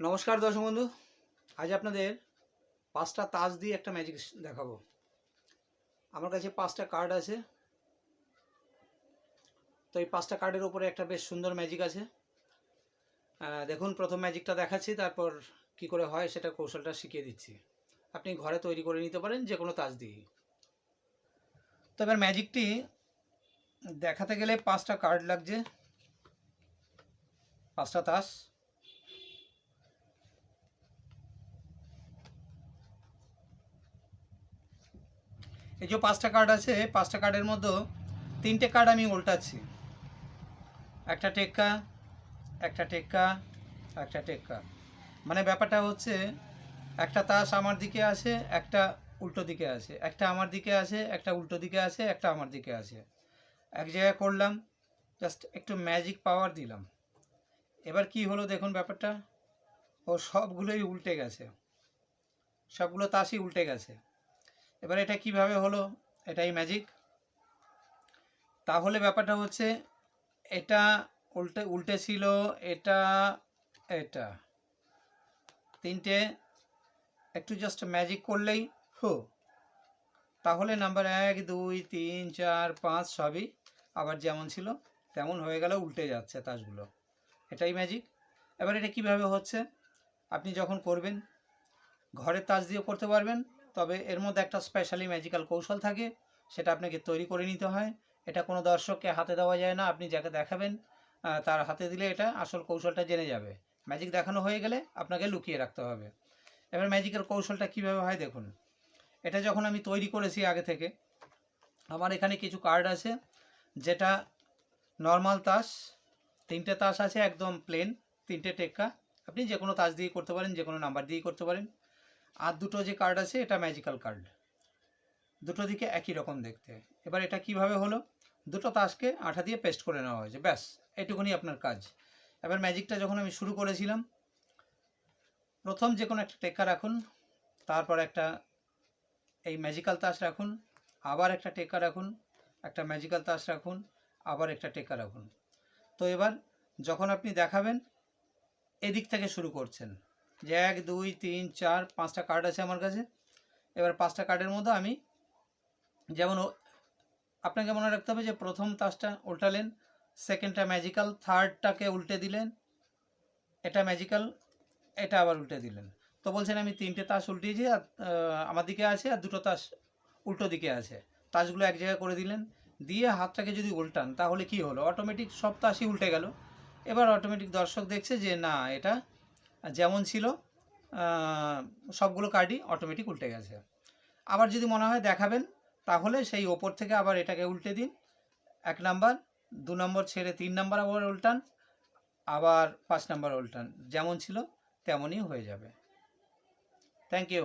নমস্কার দর্শক বন্ধু। আজ আপনাদের পাঁচটা তাজ দিয়ে একটা ম্যাজিক দেখাবো। আমার কাছে পাঁচটা কার্ড আছে। তো এই পাঁচটা কার্ডের উপরে একটা বেশ সুন্দর ম্যাজিক আছে। দেখুন, প্রথম ম্যাজিকটা দেখাচ্ছি, তারপর কি করে হয় সেটা কৌশলটা শিখিয়ে দিচ্ছি। আপনি ঘরে তৈরি করে নিতে পারেন যে কোনো তাজ দিয়েই। তো এবার ম্যাজিকটি দেখাতে গেলে পাঁচটা কার্ড লাগছে। পাঁচটা তাস এই যে পাঁচটা কার্ড আছে, পাঁচটা কার্ডের মধ্যে তিনটে কার্ড আমি উল্টাচ্ছি। একটা টেক্কা একটা টেক্কা একটা টেক্কা। মানে ব্যাপারটা হচ্ছে, একটা তাস আমার দিকে আছে একটা উল্টো দিকে আছে একটা আমার দিকে আছে একটা উল্টো দিকে আছে একটা আমার দিকে আছে এক জায়গায় করলাম জাস্ট একটু ম্যাজিক পাওয়ার দিলাম। এবার কি হলো দেখুন ব্যাপারটা? ও সবগুলোই উল্টে গেছে। সবগুলো তাসই উল্টে গেছে। এবার এটা কীভাবে হলো? এটাই ম্যাজিক তাহলে ব্যাপারটা হচ্ছে এটা উল্টে উল্টে ছিল এটা এটা। তিনটে, একটু জাস্ট ম্যাজিক করলেই হো। তাহলে নাম্বার এক, দুই, তিন, চার, পাঁচ সবই আবার যেমন ছিল তেমন হয়ে গেল, উল্টে যাচ্ছে তাসগুলো। এটাই ম্যাজিক এবার এটা কীভাবে হচ্ছে? আপনি যখন করবেন, ঘরের তাস দিয়ে করতে পারবেন। তবে এর মধ্যে একটা স্পেশালি ম্যাজিক্যাল কৌশল থাকে, সেটা আপনাকে তৈরি করে নিতে হয়। এটা কোনো দর্শককে হাতে দেওয়া যায় না, আপনি যাকে দেখাবেন তার হাতে দিলে এটা আসল কৌশলটা জেনে যাবে। ম্যাজিক দেখানো হয়ে গেলে আপনাকে লুকিয়ে রাখতে হবে। এবার ম্যাজিকের কৌশলটা কীভাবে হয় দেখুন। এটা যখন আমি তৈরি করেছি আগে থেকে, আমার এখানে কিছু কার্ড আছে, যেটা নর্মাল তাস, তিনটে তাস আছে একদম প্লেন তিনটে টেক্কা। আপনি যে কোনো তাস দিয়ে করতে পারেন যে কোনো নাম্বার দিয়ে করতে পারেন। আর দুটো যে কার্ড আছে, এটা ম্যাজিক্যাল কার্ড দুটো দিকে একই রকম দেখতে। এবার এটা কীভাবে হলো? দুটো তাসকে আঠা দিয়ে পেস্ট করে নেওয়া হয়েছে, ব্যাস এটুকুনি আপনার কাজ। এবার ম্যাজিকটা যখন আমি শুরু করেছিলাম, প্রথম যে কোনো একটা টেক্কা রাখুন, তারপর একটা এই ম্যাজিক্যাল তাস রাখুন, আবার একটা টেক্কা রাখুন, একটা ম্যাজিক্যাল তাস রাখুন, আবার একটা টেক্কা রাখুন। তো এবার যখন আপনি দেখাবেন, এদিক থেকে শুরু করছেন। যে এক, দুই, তিন, চার, পাঁচটা কার্ড আছে আমার কাছে। এবার পাঁচটা কার্ডের মধ্যে আমি যেমন আপনাকে মনে রাখতে হবে যে প্রথম তাসটা উল্টালেন সেকেন্ডটা ম্যাজিক্যাল থার্ডটাকে উল্টে দিলেন, এটা ম্যাজিক্যাল এটা আবার উল্টে দিলেন। তো বলছেন আমি তিনটে তাস উল্টিয়েছি আর আমার দিকে আছে আর দুটো তাস উল্টো দিকে আছে। তাসগুলো এক জায়গায় করে দিলেন, দিয়ে হাতটাকে যদি উল্টান, তাহলে কি হলো? অটোমেটিক সব তাসই উল্টে গেল। এবার অটোমেটিক দর্শক দেখছে যে না, এটা যেমন ছিল সবগুলো কার্ডই অটোমেটিক উল্টে গেছে। আবার যদি মনে হয় দেখাবেন, তাহলে সেই ওপর থেকে আবার এটাকে উল্টে দিন। এক নাম্বার দু নম্বর ছেড়ে তিন নাম্বার আবার উল্টান, আবার পাঁচ নাম্বার উল্টান। যেমন ছিল, তেমনই হয়ে যাবে। Thank you